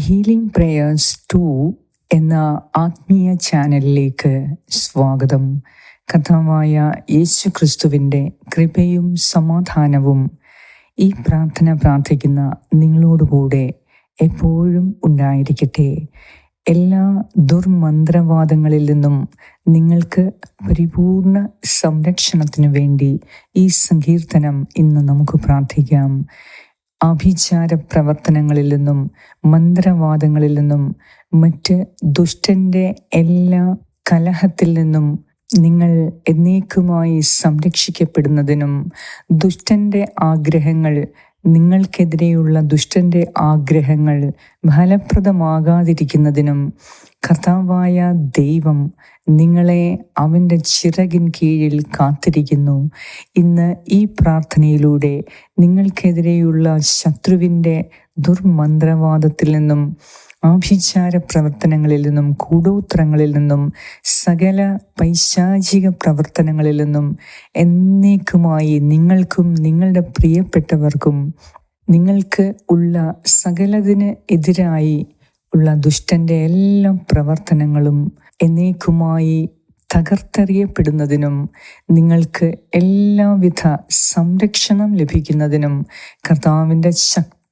Healing prayers to എന്ന ആത്മീയ ചാനലിലേക്ക് സ്വാഗതം. കഥാവായ യേശു ക്രിസ്തുവിന്റെ കൃപയും സമാധാനവും ഈ പ്രാർത്ഥന പ്രാർത്ഥിക്കുന്ന നിങ്ങളോടുകൂടെ എപ്പോഴും ഉണ്ടായിരിക്കട്ടെ. എല്ലാ ദുർമന്ത്രവാദങ്ങളിൽ നിന്നും നിങ്ങൾക്ക് പരിപൂർണ സംരക്ഷണത്തിനു വേണ്ടി ഈ സങ്കീർത്തനം ഇന്ന് നമുക്ക് പ്രാർത്ഥിക്കാം. ആഭിചാര പ്രവർത്തനങ്ങളിൽ നിന്നും മന്ത്രവാദങ്ങളിൽ നിന്നും മറ്റ് ദുഷ്ടന്റെ എല്ലാ കലഹത്തിൽ നിന്നും നിങ്ങൾ എന്നേക്കുമായി സംരക്ഷിക്കപ്പെടുന്നതിനും ദുഷ്ടന്റെ ആഗ്രഹങ്ങൾ നിങ്ങൾക്കെതിരെയുള്ള ദുഷ്ടന്റെ ആഗ്രഹങ്ങൾ ഫലപ്രദമാകാതിരിക്കുന്നതിനും കർത്താവായ ദൈവം നിങ്ങളെ അവന്റെ ചിറകിൻ കീഴിൽ കാത്തിരിക്കുന്നു. ഇന്ന് ഈ പ്രാർത്ഥനയിലൂടെ നിങ്ങൾക്കെതിരെയുള്ള ശത്രുവിന്റെ ദുർമന്ത്രവാദത്തിൽ നിന്നും ആഭിചാര പ്രവർത്തനങ്ങളിൽ നിന്നും കൂടോത്രങ്ങളിൽ നിന്നും സകല പൈശാചിക പ്രവർത്തനങ്ങളിൽ നിന്നും എന്നേക്കുമായി നിങ്ങൾക്കും നിങ്ങളുടെ പ്രിയപ്പെട്ടവർക്കും നിങ്ങൾക്ക് ഉള്ള സകലതിന് എതിരായി ഉള്ള ദുഷ്ടന്റെ എല്ലാ പ്രവർത്തനങ്ങളും എന്നേക്കുമായി തകർത്തെറിയപ്പെടുന്നതിനും നിങ്ങൾക്ക് എല്ലാവിധ സംരക്ഷണം ലഭിക്കുന്നതിനും കർത്താവിന്റെ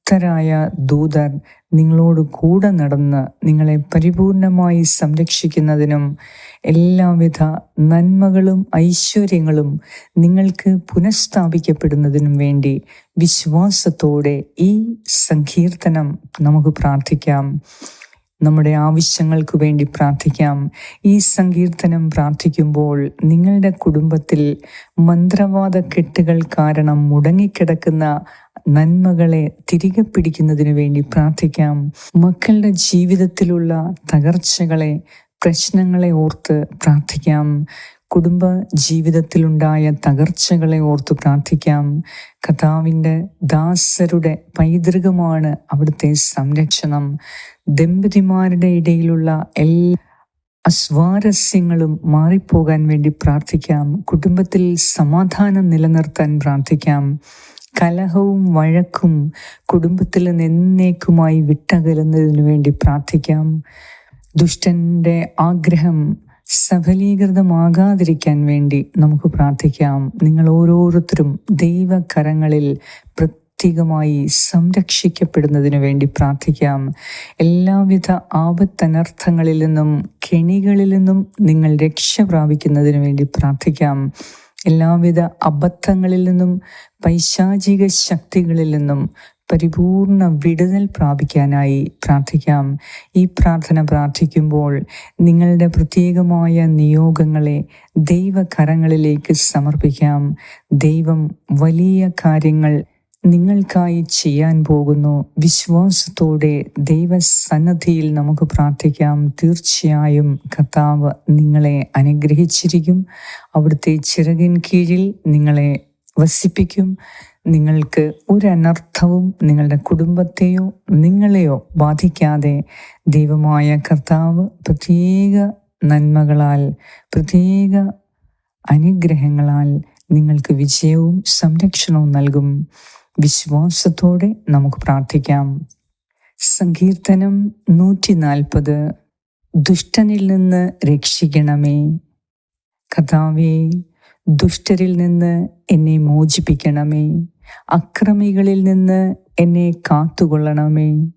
ശക്തരായ ദൂതർ നിങ്ങളോട് കൂടെ നടന്ന് നിങ്ങളെ പരിപൂർണമായി സംരക്ഷിക്കുന്നതിനും എല്ലാവിധ നന്മകളും ഐശ്വര്യങ്ങളും നിങ്ങൾക്ക് പുനഃസ്ഥാപിക്കപ്പെടുന്നതിനും വേണ്ടി വിശ്വാസത്തോടെ ഈ സങ്കീർത്തനം നമുക്ക് പ്രാർത്ഥിക്കാം. നമ്മുടെ ആവശ്യങ്ങൾക്ക് വേണ്ടി പ്രാർത്ഥിക്കാം. ഈ സങ്കീർത്തനം പ്രാർത്ഥിക്കുമ്പോൾ നിങ്ങളുടെ കുടുംബത്തിൽ മന്ത്രവാദ കെട്ടുകൾ കാരണം മുടങ്ങിക്കിടക്കുന്ന നന്മകളെ തിരികെ പിടിക്കുന്നതിന് വേണ്ടി പ്രാർത്ഥിക്കാം. മക്കളുടെ ജീവിതത്തിലുള്ള തകർച്ചകളെ പ്രശ്നങ്ങളെ ഓർത്ത് പ്രാർത്ഥിക്കാം. കുടുംബ ജീവിതത്തിലുണ്ടായ തകർച്ചകളെ ഓർത്ത് പ്രാർത്ഥിക്കാം. കഥാവിന്റെ ദാസരുടെ പൈതൃകമാണ് അവിടുത്തെ സംരക്ഷണം. ദമ്പതിമാരുടെ ഇടയിലുള്ള എല്ലാ അസ്വാരസ്യങ്ങളും മാറിപ്പോകാൻ വേണ്ടി പ്രാർത്ഥിക്കാം. കുടുംബത്തിൽ സമാധാനം നിലനിർത്താൻ പ്രാർത്ഥിക്കാം. കലഹവും വഴക്കും കുടുംബത്തിൽ നിന്നേക്കുമായി വിട്ടകലുന്നതിനു വേണ്ടി പ്രാർത്ഥിക്കാം. ദുഷ്ടന്റെ ആഗ്രഹം സഫലീകൃതമാകാതിരിക്കാൻ വേണ്ടി നമുക്ക് പ്രാർത്ഥിക്കാം. നിങ്ങൾ ഓരോരുത്തരും ദൈവകരങ്ങളിൽ പ്രത്യേകമായി സംരക്ഷിക്കപ്പെടുന്നതിനു വേണ്ടി പ്രാർത്ഥിക്കാം. എല്ലാവിധ ആപത്തനർത്ഥങ്ങളിൽ നിന്നും കെണികളിൽ നിന്നും നിങ്ങൾ രക്ഷ പ്രാപിക്കുന്നതിനു വേണ്ടി പ്രാർത്ഥിക്കാം. എല്ലാവിധ അബദ്ധങ്ങളിൽ നിന്നും പൈശാചിക ശക്തികളിൽ നിന്നും പരിപൂർണ വിടുതൽ പ്രാപിക്കാനായി പ്രാർത്ഥിക്കാം. ഈ പ്രാർത്ഥന പ്രാർത്ഥിക്കുമ്പോൾ നിങ്ങളുടെ പ്രത്യേകമായ നിയോഗങ്ങളെ ദൈവകരങ്ങളിലേക്ക് സമർപ്പിക്കാം. ദൈവം വലിയ കാര്യങ്ങൾ നിങ്ങൾക്കായി ചെയ്യാൻ പോകുന്നു. വിശ്വാസത്തോടെ ദൈവസന്നദ്ധിയിൽ നമുക്ക് പ്രാർത്ഥിക്കാം. തീർച്ചയായും കർത്താവ് നിങ്ങളെ അനുഗ്രഹിച്ചിരിക്കും. അവിടുത്തെ ചിറകിൻ കീഴിൽ നിങ്ങളെ വസിപ്പിക്കും. നിങ്ങൾക്ക് ഒരു അനർത്ഥവും നിങ്ങളുടെ കുടുംബത്തെയോ നിങ്ങളെയോ ബാധിക്കാതെ ദൈവമായ കർത്താവ് പ്രത്യേക നന്മകളാൽ പ്രത്യേക അനുഗ്രഹങ്ങളാൽ നിങ്ങൾക്ക് വിജയവും സംരക്ഷണവും നൽകും. വിശ്വാസത്തോടെ നമുക്ക് പ്രാർത്ഥിക്കാം. സങ്കീർത്തനം നൂറ്റി നാൽപ്പത് ദുഷ്ടനിൽ നിന്ന് രക്ഷിക്കണമേ. കഥാവേ ദുഷ്ടരിൽ നിന്ന് എന്നെ മോചിപ്പിക്കണമേ. അക്രമികളിൽ നിന്ന് എന്നെ കാത്തുകൊള്ളണമേ.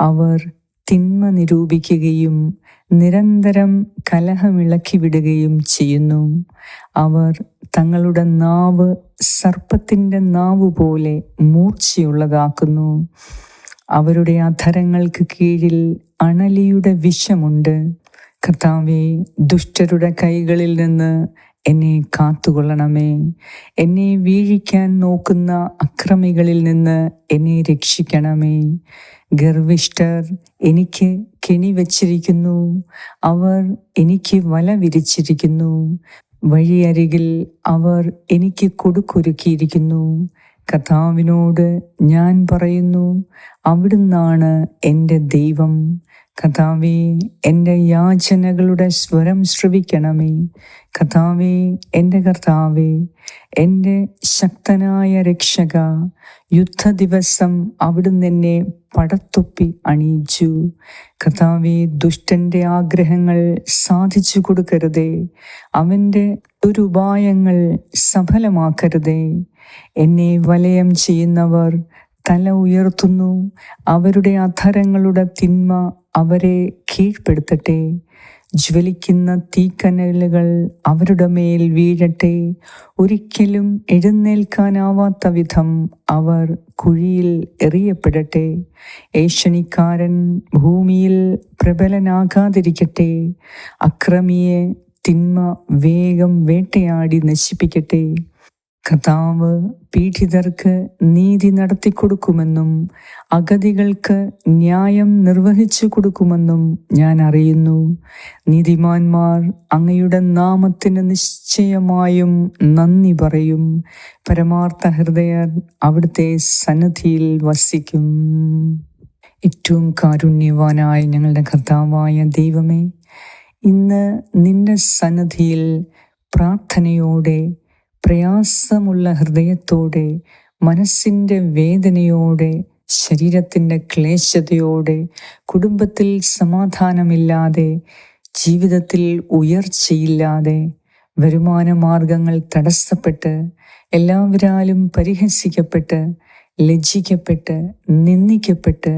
അവർ തിന്മ നിരൂപിക്കുകയും നിരന്തരം കലഹമിളക്കി വിടുകയും ചെയ്യുന്നു. അവർ തങ്ങളുടെ നാവ് സർപ്പത്തിന്റെ നാവ് പോലെ മൂർച്ചയുള്ളതാക്കുന്നു. അവരുടെ അധരങ്ങൾക്ക് കീഴിൽ അണലിയുടെ വിഷമുണ്ട്. കർത്താവെ ദുഷ്ടരുടെ കൈകളിൽ നിന്ന് എന്നെ കാത്തുകൊള്ളണമേ. എന്നെ വീഴിക്കാൻ നോക്കുന്ന അക്രമികളിൽ നിന്ന് എന്നെ രക്ഷിക്കണമേ. ഗർവിഷ്ഠർ എനിക്ക് കെണി വച്ചിരിക്കുന്നു അവർ എനിക്ക് വല വിരിച്ചിരിക്കുന്നു വഴിയരികിൽ അവർ എനിക്ക് കൊടുക്കൊരുക്കിയിരിക്കുന്നു. കഥാവിനോട് ഞാൻ പറയുന്നു അവിടുന്നാണ് എന്റെ ദൈവം. കഥാവേ എന്റെ യാചനകളുടെ സ്വരം ശ്രവിക്കണമേ. കഥാവേ എന്റെ കർത്താവേ എന്റെ ശക്തനായ രക്ഷക യുദ്ധ ദിവസം അവിടുന്ന് എന്നെ പടത്തൊപ്പി അണിയിച്ചു. കഥാവെ ദുഷ്ടന്റെ ആഗ്രഹങ്ങൾ സാധിച്ചു കൊടുക്കരുതേ. അവന്റെ ദുരുപായങ്ങൾ സഫലമാക്കരുതേ. എന്നെ വലയം ചെയ്യുന്നവർ തല ഉയർത്തുന്നു. അവരുടെ അധരങ്ങളുടെ തിന്മ അവരെ കീഴ്പ്പെടുത്തട്ടെ. ജ്വലിക്കുന്ന തീക്കനലുകൾ അവരുടെ മേൽ വീഴട്ടെ. ഒരിക്കലും എഴുന്നേൽക്കാനാവാത്ത വിധം അവർ കുഴിയിൽ എറിയപ്പെടട്ടെ. ഏഷണിക്കാരൻ ഭൂമിയിൽ പ്രബലനാകാതിരിക്കട്ടെ. അക്രമിയെ തിന്മ വേഗം വേട്ടയാടി നശിപ്പിക്കട്ടെ. കർത്താവ് പീഡിതർക്ക് നീതി നടത്തി കൊടുക്കുമെന്നും അഗതികൾക്ക് ന്യായം നിർവഹിച്ചു കൊടുക്കുമെന്നും ഞാൻ അറിയുന്നു. നീതിമാന്മാർ അങ്ങയുടെ നാമത്തിന് നിശ്ചയമായും നന്ദി പറയും. പരമാർത്ഥ ഹൃദയർ അവിടുത്തെ സന്നദ്ധിയിൽ വസിക്കും. ഏറ്റവും കാരുണ്യവാനായ ഞങ്ങളുടെ കർത്താവായ ദൈവമേ ഇന്ന് നിന്റെ സന്നദ്ധിയിൽ പ്രാർത്ഥനയോടെ പ്രയാസമുള്ള ഹൃദയത്തോടെ മനസ്സിന്റെ വേദനയോടെ ശരീരത്തിന്റെ ക്ലേശതയോടെ കുടുംബത്തിൽ സമാധാനമില്ലാതെ ജീവിതത്തിൽ ഉയർച്ചയില്ലാതെ വരുമാന മാർഗങ്ങൾ തടസ്സപ്പെട്ട് എല്ലാവരാലും പരിഹസിക്കപ്പെട്ട് ലജ്ജിക്കപ്പെട്ട് നിന്ദിക്കപ്പെട്ട്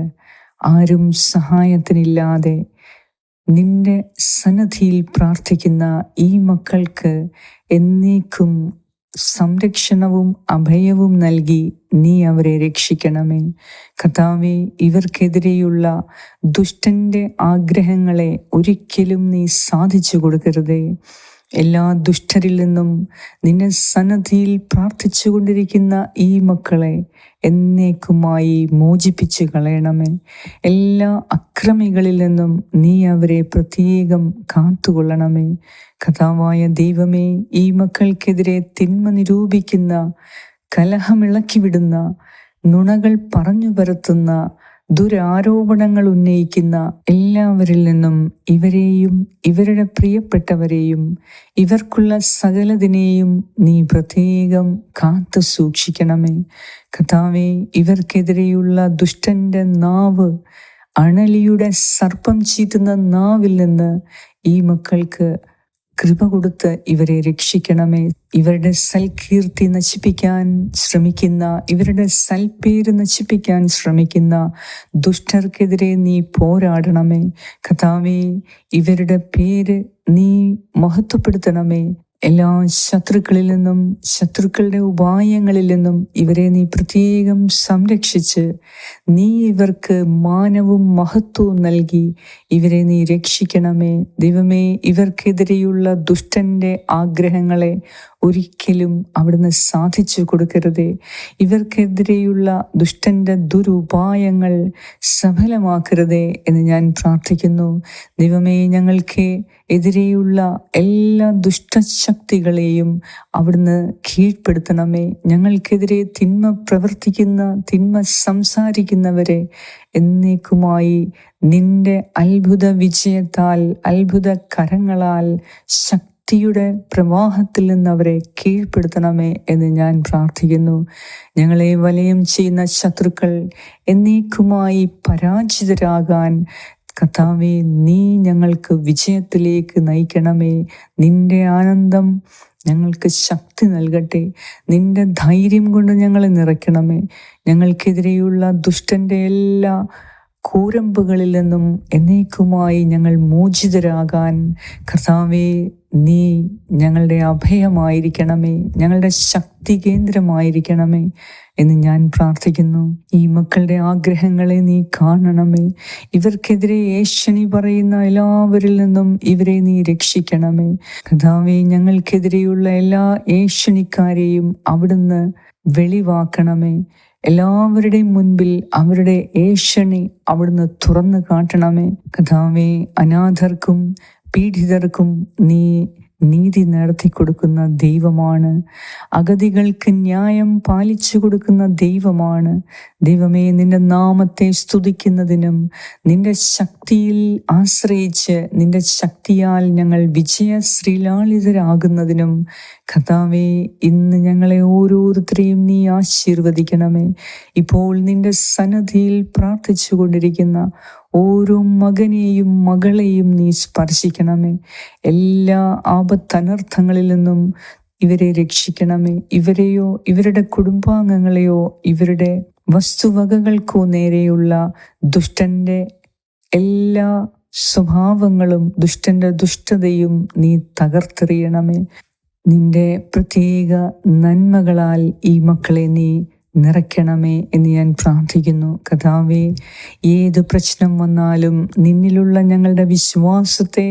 ആരും സഹായത്തിനില്ലാതെ നിന്റെ സന്നദ്ധിയിൽ പ്രാർത്ഥിക്കുന്ന ഈ മക്കൾക്ക് എന്നേക്കും സംരക്ഷണവും അഭയവും നൽകി നീ അവരെ രക്ഷിക്കണമേ. കഥാവെ ഇവർക്കെതിരെയുള്ള ദുഷ്ടന്റെ ആഗ്രഹങ്ങളെ ഒരിക്കലും നീ സാധിച്ചു കൊടുക്കരുതേ. എല്ലാ ദുഷ്ടരിൽ നിന്നും നിന്നെ സന്നദ്ധിയിൽ പ്രാർത്ഥിച്ചു കൊണ്ടിരിക്കുന്ന ഈ മക്കളെ എന്നേക്കുമായി മോചിപ്പിച്ച് കളയണമേ. എല്ലാ അക്രമികളിൽ നിന്നും നീ അവരെ പ്രത്യേകം കാത്തുകൊള്ളണമേ. കഥാവായ ദൈവമേ ഈ മക്കൾക്കെതിരെ തിന്മ നിരൂപിക്കുന്ന കലഹമിളക്കിവിടുന്ന നുണകൾ പറഞ്ഞു പരത്തുന്ന ദുരാരോപണങ്ങൾ ഉന്നയിക്കുന്ന എല്ലാവരിൽ നിന്നും ഇവരെയും ഇവരുടെ പ്രിയപ്പെട്ടവരെയും ഇവർക്കുള്ള സകലതിനെയും നീ പ്രത്യേകം കാത്തു സൂക്ഷിക്കണമേ. കഥാവെ ഇവർക്കെതിരെയുള്ള ദുഷ്ടന്റെ നാവ് അണലിയുടെ സർപ്പം ചീറ്റുന്ന നാവിൽ നിന്ന് ഈ മക്കൾക്ക് കൃപ കൊടുത്ത് ഇവരെ രക്ഷിക്കണമേ. ഇവരുടെ സൽകീർത്തി നശിപ്പിക്കാൻ ശ്രമിക്കുന്ന ഇവരുടെ സൽപേര് നശിപ്പിക്കാൻ ശ്രമിക്കുന്ന ദുഷ്ടർക്കെതിരെ നീ പോരാടണമേ. കഥാവേ ഇവരുടെ പേര് നീ മഹത്വപ്പെടുത്തണമേ. എല്ലാ ശത്രുക്കളിൽ നിന്നും ശത്രുക്കളുടെ ഉപായങ്ങളിൽ നിന്നും ഇവരെ നീ പ്രത്യേകം സംരക്ഷിച്ച് നീ ഇവർക്ക് മാനവും മഹത്വവും നൽകി ഇവരെ നീ രക്ഷിക്കണമേ. ദൈവമേ ഇവർക്കെതിരെയുള്ള ദുഷ്ടന്റെ ആഗ്രഹങ്ങളെ ഒരിക്കലും അവിടുന്ന് സാധിച്ചു കൊടുക്കരുതേ. ഇവർക്കെതിരെയുള്ള ദുഷ്ടന്റെ ദുരുപായങ്ങൾ സഫലമാക്കരുതേ എന്ന് ഞാൻ പ്രാർത്ഥിക്കുന്നു. ദൈവമേ ഞങ്ങൾക്ക് എതിരെയുള്ള എല്ലാ ദുഷ്ടശക്തികളെയും അവിടുന്ന് കീഴ്പ്പെടുത്തണമേ. ഞങ്ങൾക്കെതിരെ തിന്മ പ്രവർത്തിക്കുന്ന തിന്മ സംസാരിക്കുന്നവരെ എന്നേക്കുമായി നിന്റെ അത്ഭുത വിജയത്താൽ അത്ഭുത കരങ്ങളാൽ ശക്തിയുടെ പ്രവാഹത്തിൽ നിന്ന് അവരെ കീഴ്പ്പെടുത്തണമേ എന്ന് ഞാൻ പ്രാർത്ഥിക്കുന്നു. ഞങ്ങളെ വലയം ചെയ്യുന്ന ശത്രുക്കൾ എന്നേക്കുമായി പരാജിതരാകാൻ കഥാവെ നീ ഞങ്ങൾക്ക് വിജയത്തിലേക്ക് നയിക്കണമേ. നിന്റെ ആനന്ദം ഞങ്ങൾക്ക് ശക്തി നൽകട്ടെ. നിന്റെ ധൈര്യം കൊണ്ട് ഞങ്ങളെ നിറയ്ക്കണമേ. ഞങ്ങൾക്കെതിരെയുള്ള ദുഷ്ടന്റെ എല്ലാ കൂരമ്പുകളിൽ നിന്നും എന്നേക്കുമായി ഞങ്ങൾ മോചിതരാകാൻ കർത്താവെ നീ ഞങ്ങളുടെ അഭയമായിരിക്കണമേ ഞങ്ങളുടെ ശക്തി കേന്ദ്രമായിരിക്കണമേ എന്ന് ഞാൻ പ്രാർത്ഥിക്കുന്നു. ഈ മക്കളുടെ ആഗ്രഹങ്ങളെ നീ കാണണമേ. ഇവർക്കെതിരെ ഏഷണി പറയുന്ന എല്ലാവരിൽ നിന്നും ഇവരെ നീ രക്ഷിക്കണമേ. കഥാവെ ഞങ്ങൾക്കെതിരെയുള്ള എല്ലാ ഏഷണിക്കാരെയും അവിടുന്ന് വെളിവാക്കണമേ. എല്ലാവരുടെയും മുൻപിൽ അവരുടെ ഏഷണി അവിടുന്ന് തുറന്നു കാട്ടണമേ. കഥാവേ അനാഥർക്കും പീഡിതർക്കും നീ നീതി നടത്തി കൊടുക്കുന്ന ദൈവമാണ്. അഗതികൾക്ക് ന്യായം പാലിച്ചു കൊടുക്കുന്ന ദൈവമാണ്. ദൈവമേ നിന്റെ നാമത്തെ സ്തുതിക്കുന്നതിനും നിന്റെ ശക്തിയിൽ ആശ്രയിച്ച് നിന്റെ ശക്തിയാൽ ഞങ്ങൾ വിജയ കഥാവേ ഇന്ന് ഞങ്ങളെ ഓരോരുത്തരെയും നീ ആശീർവദിക്കണമേ. ഇപ്പോൾ നിന്റെ സന്നദ്ധിയിൽ പ്രാർത്ഥിച്ചു കൊണ്ടിരിക്കുന്ന ഓരോ മകനെയും മകളെയും നീ സ്പർശിക്കണമേ. എല്ലാ ആപത്തനർത്ഥങ്ങളിൽ നിന്നും ഇവരെ രക്ഷിക്കണമേ. ഇവരെയോ ഇവരുടെ കുടുംബാംഗങ്ങളെയോ ഇവരുടെ വസ്തുവകകൾക്കോ നേരെയുള്ള ദുഷ്ടന്റെ എല്ലാ സ്വഭാവങ്ങളും ദുഷ്ടന്റെ ദുഷ്ടതയും നീ തകർത്തെറിയണമേ. നിന്റെ പ്രത്യേക നന്മകളാൽ ഈ മക്കളെ നീ നിറയ്ക്കണമേ എന്ന് ഞാൻ പ്രാർത്ഥിക്കുന്നു. കഥാവേ ഏത് പ്രശ്നം വന്നാലും നിന്നിലുള്ള ഞങ്ങളുടെ വിശ്വാസത്തെ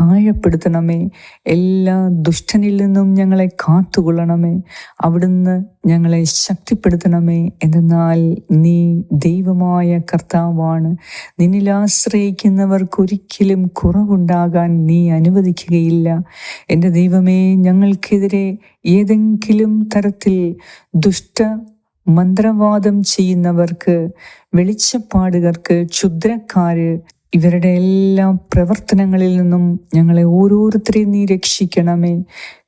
ആഴപ്പെടുത്തണമേ എല്ലാ ദുഷ്ടനിൽ നിന്നും ഞങ്ങളെ കാത്തുകൊള്ളണമേ. അവിടുന്ന് ഞങ്ങളെ ശക്തിപ്പെടുത്തണമേ. എന്നാൽ നീ ദൈവമായ കർത്താവാണ്. നിന്നിൽ ആശ്രയിക്കുന്നവർക്കൊരിക്കലും കുറവുണ്ടാകാൻ നീ അനുവദിക്കുകയില്ല. എന്റെ ദൈവമേ ഞങ്ങൾക്കെതിരെ ഏതെങ്കിലും തരത്തിൽ ദുഷ്ട മന്ത്രവാദം ചെയ്യുന്നവർക്ക് വെളിച്ചപ്പാടുകർക്ക് ക്ഷുദ്രക്കാര് ഇവരുടെ എല്ലാ പ്രവർത്തനങ്ങളിൽ നിന്നും ഞങ്ങളെ ഓരോരുത്തരെയും നീ രക്ഷിക്കണമേ.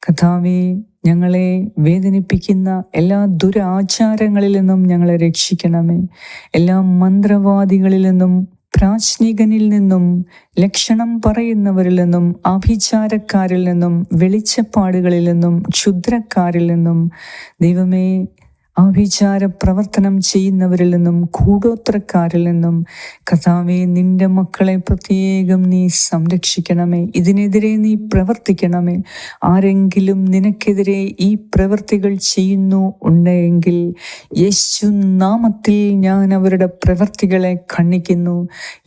കഥാവേ ഞങ്ങളെ വേദനിപ്പിക്കുന്ന എല്ലാ ദുരാചാരങ്ങളിൽ നിന്നും ഞങ്ങളെ രക്ഷിക്കണമേ. എല്ലാ മന്ത്രവാദികളിൽ നിന്നും പ്രാശ്നികനിൽ നിന്നും ലക്ഷണം പറയുന്നവരിൽ നിന്നും ആഭിചാരക്കാരിൽ നിന്നും വെളിച്ചപ്പാടുകളിൽ നിന്നും ക്ഷുദ്രക്കാരിൽ നിന്നും. ദൈവമേ ആഭിചാര പ്രവർത്തനം ചെയ്യുന്നവരിൽ നിന്നും കൂടോത്രക്കാരിൽ നിന്നും കഥാവെ നിന്റെ മക്കളെ പ്രത്യേകം നീ സംരക്ഷിക്കണമേ. ഇതിനെതിരെ നീ പ്രവർത്തിക്കണമേ. ആരെങ്കിലും നിനക്കെതിരെ ഈ പ്രവൃത്തികൾ ചെയ്യുന്നു ഉണ്ടെങ്കിൽ യേശു നാമത്തിൽ ഞാൻ അവരുടെ പ്രവൃത്തികളെ ഖണ്ഡിക്കുന്നു.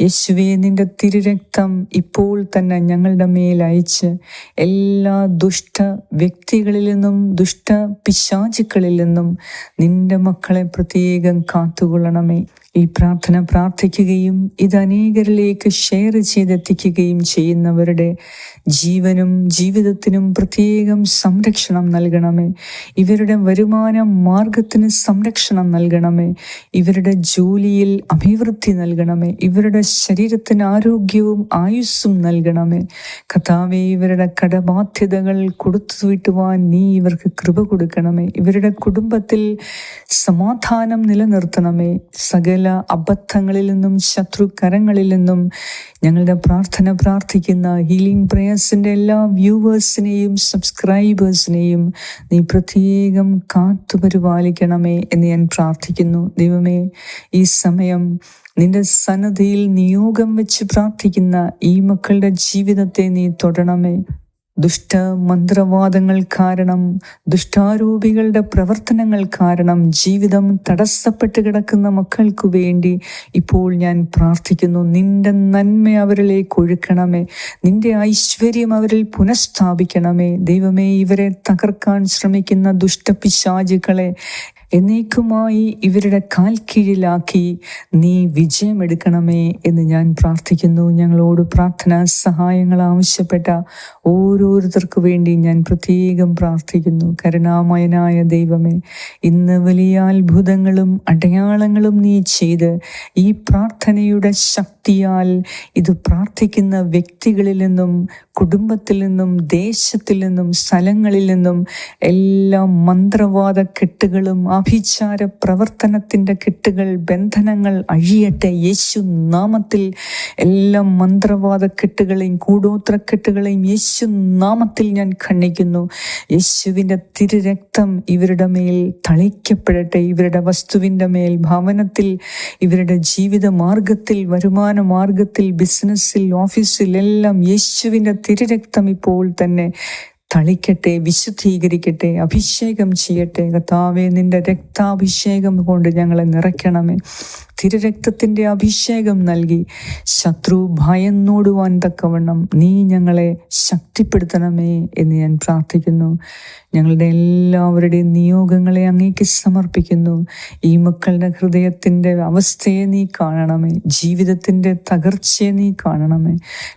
യേശുവെ നിന്റെ തിരുരക്തം ഇപ്പോൾ തന്നെ ഞങ്ങളുടെ മേൽ അയച്ച് എല്ലാ ദുഷ്ട വ്യക്തികളിൽ നിന്നും ദുഷ്ട പിശാചുക്കളിൽ നിന്നും നിന്റെ മക്കളെ പ്രത്യേകം കാത്തുകൊള്ളണമേ. ഈ പ്രാർത്ഥന പ്രാർത്ഥിക്കുകയും ഇത് അനേകരിലേക്ക് ഷെയർ ചെയ്തെത്തിക്കുകയും ചെയ്യുന്നവരുടെ ജീവനും ജീവിതത്തിനും പ്രത്യേകം സംരക്ഷണം നൽകണമേ. ഇവരുടെ വരുമാന മാർഗത്തിന് സംരക്ഷണം നൽകണമേ. ഇവരുടെ ജോലിയിൽ അഭിവൃദ്ധി നൽകണമേ. ഇവരുടെ ശരീരത്തിന് ആരോഗ്യവും ആയുസ്സും നൽകണമേ. കഥാവെ ഇവരുടെ കടബാധ്യതകൾ കൊടുത്തു വിട്ടുവാൻ നീ ഇവർക്ക് കൃപ കൊടുക്കണമേ. ഇവരുടെ കുടുംബത്തിൽ സമാധാനം നിലനിർത്തണമേ. സകല അബദ്ധങ്ങളിൽ നിന്നും ശത്രുകരങ്ങളിൽ നിന്നും ഞങ്ങളുടെ പ്രാർത്ഥന പ്രാർത്ഥിക്കുന്ന ഹീലിംഗ് പ്രേയേഴ്സിന്റെ എല്ലാ വ്യൂവേഴ്സിനെയും സബ്സ്ക്രൈബേഴ്സിനെയും നീ പ്രത്യേകം കാത്തു പരിപാലിക്കണമേ എന്ന് ഞാൻ പ്രാർത്ഥിക്കുന്നു. ദൈവമേ ഈ സമയം നിന്റെ സന്നദ്ധയിൽ നിയോഗം വെച്ച് പ്രാർത്ഥിക്കുന്ന ഈ മക്കളുടെ ജീവിതത്തെ നീ തൊടണമേ. ദുഷ്ട മന്ത്രവാദങ്ങൾ കാരണം ദുഷ്ടാരൂപികളുടെ പ്രവർത്തനങ്ങൾ കാരണം ജീവിതം തടസ്സപ്പെട്ട് കിടക്കുന്ന മക്കൾക്കു വേണ്ടി ഇപ്പോൾ ഞാൻ പ്രാർത്ഥിക്കുന്നു. നിന്റെ നന്മ അവരിലേക്ക് ഒഴുക്കണമേ. നിന്റെ ഐശ്വര്യം അവരിൽ പുനഃസ്ഥാപിക്കണമേ. ദൈവമേ ഇവരെ തകർക്കാൻ ശ്രമിക്കുന്ന ദുഷ്ടപിശാചുക്കളെ എന്നേക്കുമായി ഇവരുടെ കാൽ കീഴിലാക്കി നീ വിജയമെടുക്കണമേ എന്ന് ഞാൻ പ്രാർത്ഥിക്കുന്നു. ഞങ്ങളോട് പ്രാർത്ഥന സഹായങ്ങൾ ആവശ്യപ്പെട്ട ഓരോരുത്തർക്കു വേണ്ടി ഞാൻ പ്രത്യേകം പ്രാർത്ഥിക്കുന്നു. കരുണാമയനായ ദൈവമേ ഇന്ന് വലിയ അത്ഭുതങ്ങളും അടയാളങ്ങളും നീ ചെയ്ത് ഈ പ്രാർത്ഥനയുടെ ശക്തിയാൽ ഇത് പ്രാർത്ഥിക്കുന്ന വ്യക്തികളിൽ നിന്നും കുടുംബത്തിൽ നിന്നും ദേശത്തിൽ നിന്നും സ്ഥലങ്ങളിൽ നിന്നും എല്ലാ മന്ത്രവാദ കെട്ടുകളും ആഭിചാര പ്രവർത്തനത്തിന്റെ കെട്ടുകൾ ബന്ധനങ്ങൾ അഴിയട്ടെ യേശു നാമത്തിൽ. എല്ലാ മന്ത്രവാദ കെട്ടുകളെയും കൂടോത്രക്കെട്ടുകളെയും യേശു നാമത്തിൽ ഞാൻ ഖണ്ഡിക്കുന്നു. യേശുവിന്റെ തിരുരക്തം ഇവരുടെ മേൽ തളിക്കപ്പെടട്ടെ. ഇവരുടെ വസ്തുവിന്റെ മേൽ ഭവനത്തിൽ ഇവരുടെ ജീവിത മാർഗത്തിൽ വരുമാന മാർഗത്തിൽ ബിസിനസ്സിൽ ഓഫീസിൽ എല്ലാം യേശുവിന്റെ തിരുരക്തം ഇപ്പോൾ തന്നെ തളിക്കട്ടെ വിശുദ്ധീകരിക്കട്ടെ അഭിഷേകം ചെയ്യട്ടെ. കർത്താവെ നിന്റെ രക്താഭിഷേകം കൊണ്ട് ഞങ്ങളെ നിറയ്ക്കണമേ. തിരുരക്തത്തിന്റെ അഭിഷേകം നൽകി. ശത്രു ഭയന്നോടുവാൻ തക്കവണ്ണം നീ ഞങ്ങളെ ശക്തിപ്പെടുത്തണമേ എന്ന് ഞാൻ പ്രാർത്ഥിക്കുന്നു. ഞങ്ങളുടെ എല്ലാവരുടെയും നിയോഗങ്ങളെ അങ്ങേക്ക് സമർപ്പിക്കുന്നു. ഈ മക്കളുടെ ഹൃദയത്തിന്റെ അവസ്ഥയെ നീ കാണണമേ. ജീവിതത്തിന്റെ തകർച്ചയെ നീ കാണണമേ.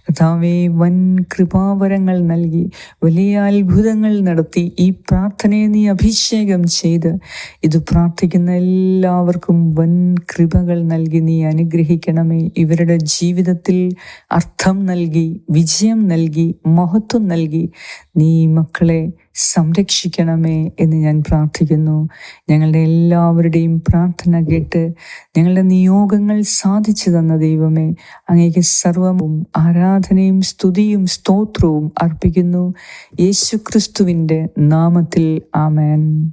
കഥാവേ വൻ കൃപാവരങ്ങൾ നൽകി വലിയ അത്ഭുതങ്ങൾ നടത്തി ഈ പ്രാർത്ഥനയെ നീ അഭിഷേകം ചെയ്ത്. ഇത് പ്രാർത്ഥിക്കുന്ന എല്ലാവർക്കും വൻ കൃപകൾ നൽകി നീ അനുഗ്രഹിക്കണമേ. ഇവരുടെ ജീവിതത്തിൽ അർത്ഥം നൽകി വിജയം നൽകി മഹത്വം നൽകി നീ മക്കളെ സംരക്ഷിക്കണമേ എന്ന് ഞാൻ പ്രാർത്ഥിക്കുന്നു. ഞങ്ങളുടെ എല്ലാവരുടെയും പ്രാർത്ഥന കേട്ട് ഞങ്ങളുടെ നിയോഗങ്ങൾ സാധിച്ചു തന്ന ദൈവമേ അങ്ങേക്ക് സർവവും ആരാധനയും സ്തുതിയും സ്തോത്രവും അർപ്പിക്കുന്നു. യേശുക്രിസ്തുവിന്റെ നാമത്തിൽ ആമേൻ.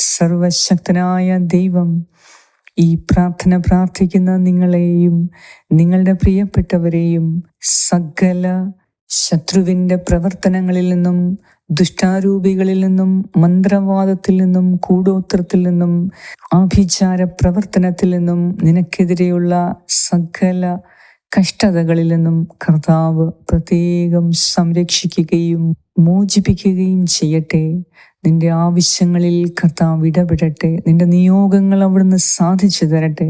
സർവശക്തനായ ദൈവം ഈ പ്രാർത്ഥന പ്രാർത്ഥിക്കുന്ന നിങ്ങളെയും നിങ്ങളുടെ പ്രിയപ്പെട്ടവരെയും സകല ശത്രുവിന്റെ പ്രവർത്തനങ്ങളിൽ നിന്നും ദുഷ്ടാരൂപികളിൽ നിന്നും മന്ത്രവാദത്തിൽ നിന്നും കൂടോത്രത്തിൽ നിന്നും ആഭിചാര പ്രവർത്തനത്തിൽ നിന്നും നിനക്കെതിരെയുള്ള സകല കഷ്ടതകളിൽ നിന്നും കർത്താവ് പ്രത്യേകം സംരക്ഷിക്കുകയും മോചിപ്പിക്കുകയും ചെയ്യട്ടെ. നിന്റെ ആവശ്യങ്ങളിൽ കർത്താവ് ഇടപെടട്ടെ. നിന്റെ നിയോഗങ്ങൾ അവിടുന്ന് സാധിച്ചു തരട്ടെ.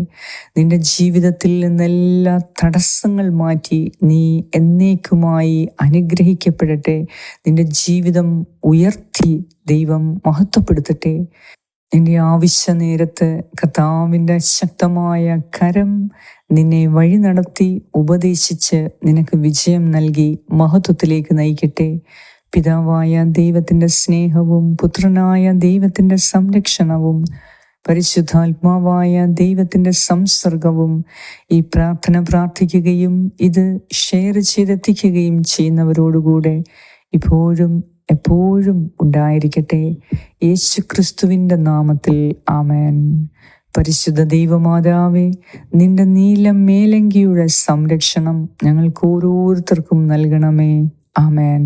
നിന്റെ ജീവിതത്തിൽ നിന്നെല്ലാ തടസ്സങ്ങൾ മാറ്റി നീ എന്നേക്കുമായി അനുഗ്രഹിക്കപ്പെടട്ടെ. നിന്റെ ജീവിതം ഉയർത്തി ദൈവം മഹത്വപ്പെടുത്തട്ടെ. നിന്റെ ആവശ്യ നേരത്ത് കർത്താവിന്റെ ശക്തമായ കരം നിന്നെ വഴി നടത്തി ഉപദേശിച്ച് നിനക്ക് വിജയം നൽകി മഹത്വത്തിലേക്ക് നയിക്കട്ടെ. പിതാവായ ദൈവത്തിന്റെ സ്നേഹവും പുത്രനായ ദൈവത്തിന്റെ സംരക്ഷണവും പരിശുദ്ധാത്മാവായ ദൈവത്തിന്റെ സംസർഗവും ഈ പ്രാർത്ഥന പ്രാർത്ഥിക്കുകയും ഇത് ഷെയർ ചെയ്തെത്തിക്കുകയും ചെയ്യുന്നവരോടുകൂടെ ഇപ്പോഴും എപ്പോഴും ഉണ്ടായിരിക്കട്ടെ. യേശു ക്രിസ്തുവിന്റെ നാമത്തിൽ ആമേൻ. പരിശുദ്ധ ദൈവമാതാവേ നിന്റെ നീലം മേലങ്കിയുടെ സംരക്ഷണം ഞങ്ങൾക്ക് ഓരോരുത്തർക്കും നൽകണമേ. ആമേൻ.